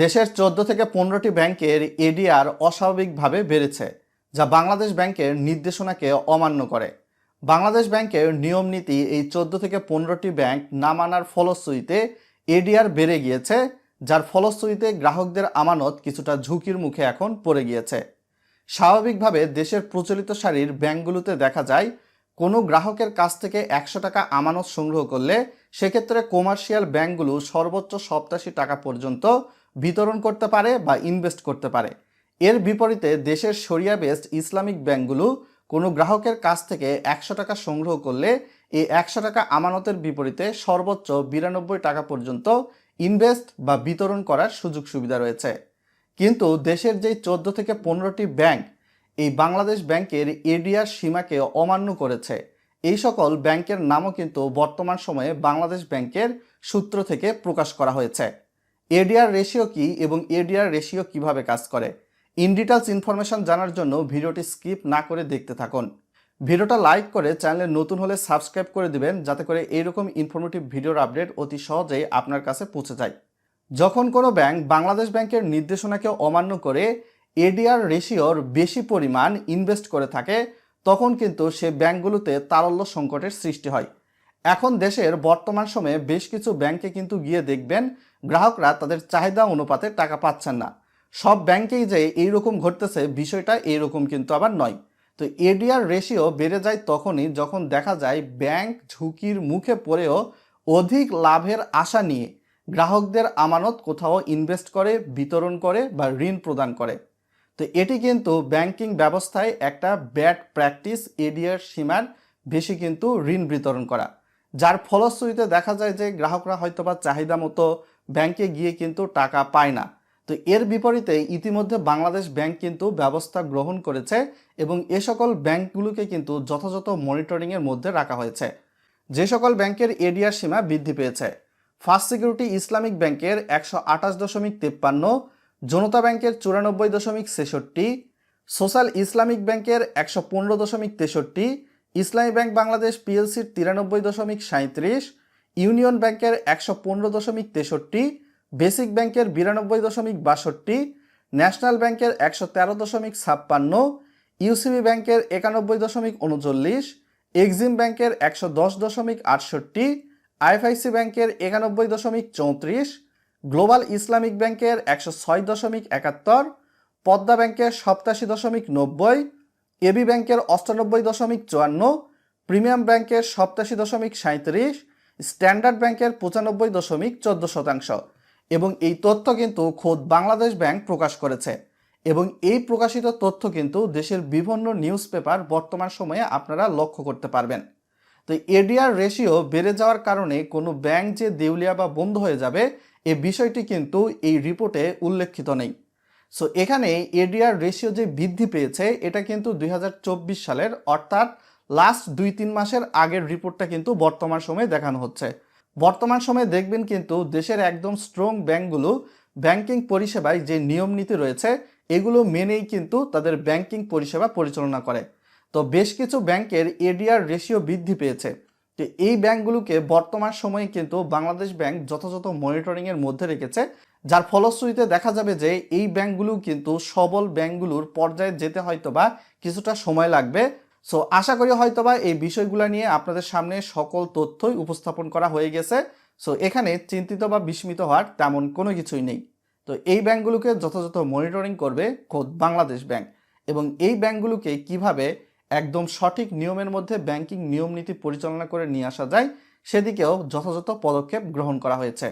দেশের চোদ্দ থেকে পনেরোটি ব্যাংকের এডিআর অস্বাভাবিকভাবে বেড়েছে, যা বাংলাদেশ ব্যাংকের নির্দেশনাকে অমান্য করে। বাংলাদেশ ব্যাংকের নিয়ম নীতি এই চোদ্দ থেকে পনেরোটি ব্যাংক না মানার ফলশ্রুতিতে এডিআর বেড়ে গিয়েছে, যার ফলশ্রুতিতে গ্রাহকদের আমানত কিছুটা ঝুঁকির মুখে এখন পড়ে গিয়েছে। স্বাভাবিকভাবে দেশের প্রচলিত সারির ব্যাংকগুলোতে দেখা যায়, কোনো গ্রাহকের কাছ থেকে একশো টাকা আমানত সংগ্রহ করলে সেক্ষেত্রে কমার্শিয়াল ব্যাংকগুলো সর্বোচ্চ সপ্তাশি টাকা পর্যন্ত বিতরণ করতে পারে বা ইনভেস্ট করতে পারে। এর বিপরীতে দেশের সরিয়া বেসড ইসলামিক ব্যাংকগুলো কোনো গ্রাহকের কাছ থেকে একশো টাকা সংগ্রহ করলে এই একশো টাকা আমানতের বিপরীতে সর্বোচ্চ বিরানব্বই টাকা পর্যন্ত ইনভেস্ট বা বিতরণ করার সুযোগ সুবিধা রয়েছে। কিন্তু দেশের যেই চোদ্দ থেকে পনেরোটি ব্যাংক, এই বাংলাদেশ ব্যাংকের এডিআর সীমাকে অমান্য করেছে। এই সকল ব্যাংকের নামও কিন্তু বর্তমান সময়ে বাংলাদেশ ব্যাংকের সূত্র থেকে প্রকাশ করা হয়েছে। এডিআর রেশিও কি এবং এডিআর রেশিও কীভাবে কাজ করে? ইন ডিটেলস ইনফরমেশন জানার জন্য ভিডিওটি স্কিপ না করে দেখতে থাকুন। ভিডিওটা লাইক করে চ্যানেলে নতুন হলে সাবস্ক্রাইব করে দিবেন, যাতে করে এইরকম ইনফরমেটিভ ভিডিওর আপডেট অতি সহজেই আপনার কাছে পৌঁছে যায়। যখন কোনো ব্যাংক বাংলাদেশ ব্যাংকের নির্দেশনাকে অমান্য করে এডিআর রেশিওর বেশি পরিমাণ ইনভেস্ট করে থাকে, তখন কিন্তু সে ব্যাংকগুলোতে তারল্য সংকটের সৃষ্টি হয়। এখন দেশের বর্তমান সময়ে বেশ কিছু ব্যাংকে কিন্তু গিয়ে দেখবেন গ্রাহকরা তাদের চাহিদা অনুপাতে টাকা পাচ্ছেন না। সব ব্যাংকেই যে এইরকম ঘটতেছে বিষয়টা এইরকম কিন্তু আবার নয়। তো এডিআর রেশিও বেড়ে যায় তখনই যখন দেখা যায় ব্যাংক ঝুঁকির মুখে পড়েও অধিক লাভের আশা নিয়ে গ্রাহকদের আমানত কোথাও ইনভেস্ট করে, বিতরণ করে বা ঋণ প্রদান করে। তো এটি কিন্তু ব্যাংকিং ব্যবস্থায় একটা ব্যাড প্র্যাকটিস এডিআর সীমার বেশি কিন্তু ঋণ বিতরণ করা। যার ফলশ্রুতিতে দেখা যায় যে গ্রাহকরা হয়তোবা চাহিদা মতো ব্যাংকে গিয়ে কিন্তু টাকা পায় না। তো এর বিপরীতে ইতিমধ্যে বাংলাদেশ ব্যাংক কিন্তু ব্যবস্থা গ্রহণ করেছে এবং এ সকল ব্যাংকগুলোকে কিন্তু যথাযথ মনিটরিংয়ের মধ্যে রাখা হয়েছে। যে সকল ব্যাংকের এডিআর সীমা বৃদ্ধি পেয়েছে। ফার্স্ট সিকিউরিটি ইসলামিক ব্যাংকের একশো আঠাশ দশমিক তেপ্পান্ন, জনতা ব্যাংকের চুরানব্বই দশমিক ছেষট্টি, সোশ্যাল ইসলামিক ব্যাংকের একশো পনেরো দশমিক তেষট্টি ইসলামী ব্যাংক বাংলাদেশ পিএলসির তিরানব্বই দশমিক সাঁত্রিশ ইউনিয়ন ব্যাংকের একশো পনেরো দশমিক তেষট্টি, বেসিক ব্যাংকের বিরানব্বই দশমিক বাষট্টি, ন্যাশনাল ব্যাংকের একশো তেরো দশমিক ছাপ্পান্ন, ইউসিবি ব্যাংকের একানব্বই দশমিক উনচল্লিশ, এক্সিম ব্যাংকের একশো দশ দশমিক আটষট্টি, আইএফআইসি ব্যাংকের একানব্বই দশমিক চৌত্রিশ, গ্লোবাল ইসলামিক ব্যাংকের একশো ছয় দশমিক একাত্তর, পদ্মা ব্যাংকের সপ্তাশি দশমিক নব্বই এবি ব্যাংকের অষ্টানব্বই দশমিক চুয়ান্ন, প্রিমিয়াম ব্যাংকের সপ্তাশি দশমিক সাঁত্রিশ স্ট্যান্ডার্ড ব্যাংকের পঁচানব্বই দশমিক চোদ্দ শতাংশ। এবং এই তথ্য কিন্তু খোদ বাংলাদেশ ব্যাংক প্রকাশ করেছে। এবং এই প্রকাশিত তথ্য কিন্তু দেশের বিভিন্ন নিউজ পেপার বর্তমান সময়ে আপনারা লক্ষ্য করতে পারবেন। তো এডিআর রেশিও বেড়ে যাওয়ার কারণে কোনো ব্যাংক যে দেউলিয়া বা বন্ধ হয়ে যাবে, এ বিষয়টি কিন্তু এই রিপোর্টে উল্লেখিত নেই। সো এখানে এডিআর রেশিও যে বৃদ্ধি পেয়েছে, এটা কিন্তু দুই হাজার চব্বিশ সালের, অর্থাৎ লাস্ট দুই তিন মাসের আগের রিপোর্টটা কিন্তু বর্তমান সময়ে দেখানো হচ্ছে। বর্তমান সময়ে দেখবেন কিন্তু দেশের একদম স্ট্রং ব্যাংকগুলো ব্যাংকিং পরিষেবায় যে নিয়ম নীতি রয়েছে, এগুলো মেনেই কিন্তু তাদের ব্যাংকিং পরিষেবা পরিচালনা করে। তো বেশ কিছু ব্যাংকের এডিআর রেশিও বৃদ্ধি পেয়েছে। তো এই ব্যাংকগুলোকে বর্তমান সময়ে কিন্তু বাংলাদেশ ব্যাংক যথাযথ মনিটরিংয়ের মধ্যে রেখেছে। যার ফলশ্রুতিতে দেখা যাবে যে এই ব্যাংকগুলো কিন্তু সবল ব্যাংকগুলোর পর্যায়ে যেতে হয়তো বা কিছুটা সময় লাগবে। সো আশা করি হয়তোবা এই বিষয়গুলো নিয়ে আপনাদের সামনে সকল তথ্যই উপস্থাপন করা হয়ে গেছে। সো এখানে চিন্তিত বা বিস্মিত হওয়ার তেমন কোনো কিছুই নেই। তো এই ব্যাংকগুলোকে যথাযথ মনিটরিং করবে খোদ বাংলাদেশ ব্যাংক এবং এই ব্যাংকগুলোকে কীভাবে একদম সঠিক নিয়মের মধ্যে ব্যাংকিং নিয়ম নীতি পরিচালনা করে নিয়ে আসা যায়, সেদিকেও যথাযথ পদক্ষেপ গ্রহণ করা হয়েছে।